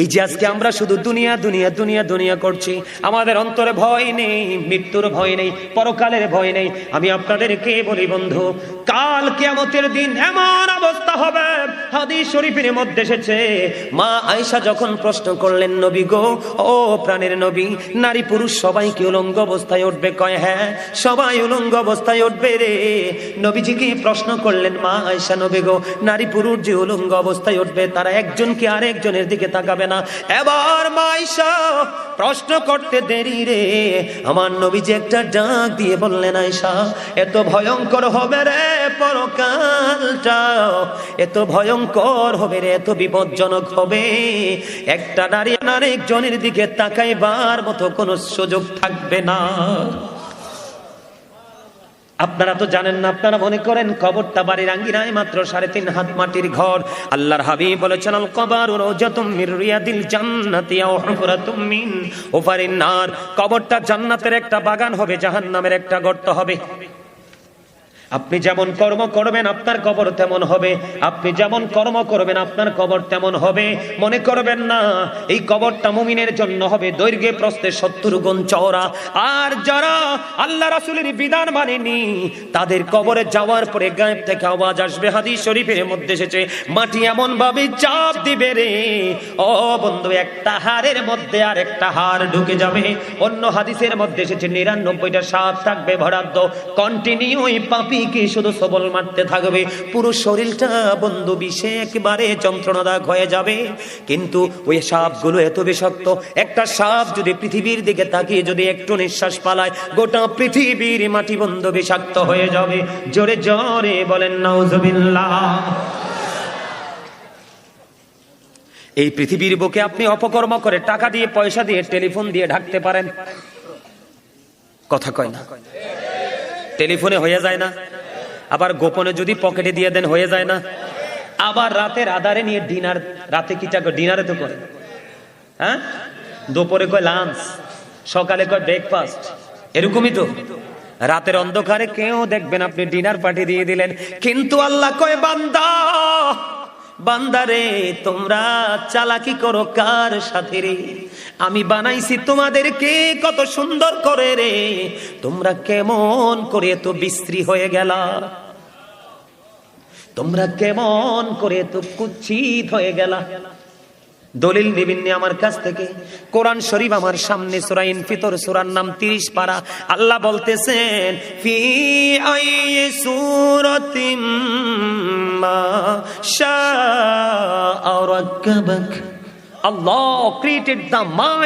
এই যে আজকে আমরা শুধু দুনিয়া দুনিয়া দুনিয়া দুনিয়া করছি, আমাদের অন্তরে ভয় নেই, মৃত্যুর ভয় নেই, পরকালের ভয় নেই। আমি আপনাদেরকে বলি, বন্ধু, কাল কিয়ামতের দিন এমন অবস্থা হবে শরীফের মধ্যে এসেছে, মা যখন প্রশ্ন করলেন, নবী গো, ও প্রাণের নবী, নারী পুরুষ উলঙ্গ অবস্থায় উঠবে? কয় হ্যাঁ সবাই উলঙ্গ অবস্থায় উঠবে রে। নবীজিকে প্রশ্ন করলেন, মা আয়েশা, নবী গো, নারী পুরুষ যে উলঙ্গ অবস্থায় উঠবে, তারা একজন কি আরেকজনের দিকে তাকাবে? না। এবার মা আয়েশা প্রশ্ন করতে দেরি রে। আমার নবীজি একটা ডাক দিয়ে বললেন, আয়েশা, এত ভয়ঙ্কর হবে রে পরকালটা। এত ভয়ঙ্কর হবে রে, এত বিপজ্জনক হবে। একটা নারী আরেকজনের দিকে তাকাইবার মতো কোনো সুযোগ থাকবে না। আপনারা তো জানেন না, আপনারা মনে করেন কবরটা বাড়ির আঙ্গিনায় মাত্র সাড়ে তিন হাত মাটির ঘর। আল্লাহর হাবিব বলেছেন, আল কবর রওজাতুম মির রিয়াদিল জান্নাতি নার। কবরটা জান্নাতের একটা বাগান হবে, জাহান্নামের একটা গর্ত হবে। আপনি যেমন কর্ম করবেন, আপনার কবর তেমন হবে। আপনি যেমন কর্ম করবেন, আপনার কবর তেমন হবে। মনে করবেন না, এই কবরটা মুমিনের জন্য হবে। দৈর্ঘ্যে প্রস্তে সত্তর গুণ চওড়া। আর যারা আল্লাহ রাসুলের বিধান মানেনি, তাদের কবরে যাওয়ার পরে গায়েব থেকে আওয়াজ আসবে। হাদিস শরীফের মধ্যে এসেছে, মাটি এমন ভাবে চাপ দিবে রে। ও বন্ধু, একটা হাড়ের মধ্যে আর একটা হাড় ঢুকে যাবে। অন্য হাদিসের মধ্যে এসেছে, নিরানব্বইটা সাপ থাকবে ভরাদ্দ কন্টিনিউই পাপি কি শুধু সবল মারতে থাকবে। পুরো শরীরটা বন্ধু বিষে একেবারে যন্ত্রণাদায়ক হয়ে যাবে। কিন্তু ওই সাপগুলো এত বিষাক্ত, একটা সাপ যদি পৃথিবীর দিকে তাকিয়ে যদি একটু নিঃশ্বাস পালায়, গোটা পৃথিবীর মাটি বন্ধ বিষাক্ত হয়ে যাবে। জোরে জোরে বলেন, নাউজুবিল্লাহ। এই পৃথিবীর বুকে আপনি অপকর্ম করে টাকা দিয়ে, পয়সা দিয়ে, টেলিফোন দিয়ে ঢাকতে পারেন। কথা কয় না। টেলিফোনে হয়ে যায় না। আবার গোপনে যদি পকেটে দিয়ে দেন, হয়ে যায় না। আবার রাতের আধারে নিয়ে ডিনার, রাতে কি কিটা ডিনারে তো করে। হ্যাঁ? দুপুরে কয় লাঞ্চ সকালে কয় ব্রেকফাস্ট এরকমই তো। রাতের অন্ধকারে কেউ দেখবেন আপনি ডিনার পাঠিয়ে দিয়ে দিলেন। কিন্তু আল্লাহ কয়, বান্দা বান্দারে তোমরা চালাকি করো কার সাথে রে? আমি বানাইছি তোমাদেরকে কত সুন্দর করে রে। তোমরা কেমন করে তো বিশ্রী হয়ে গেলা? তোমরা কেমন করে তো কুচ্ছিত হয়ে গেলা? দলিল নিবিন্নি আমার কাছ থেকে কোরআন শরীফ আমার সামনে সুরাইন ফিতর সুরার নাম তিরিশ পারা আল্লাহ বলতেছেন, ফি আই সুরতিম মা শাআ রাক্কাবাক। Allah created the mind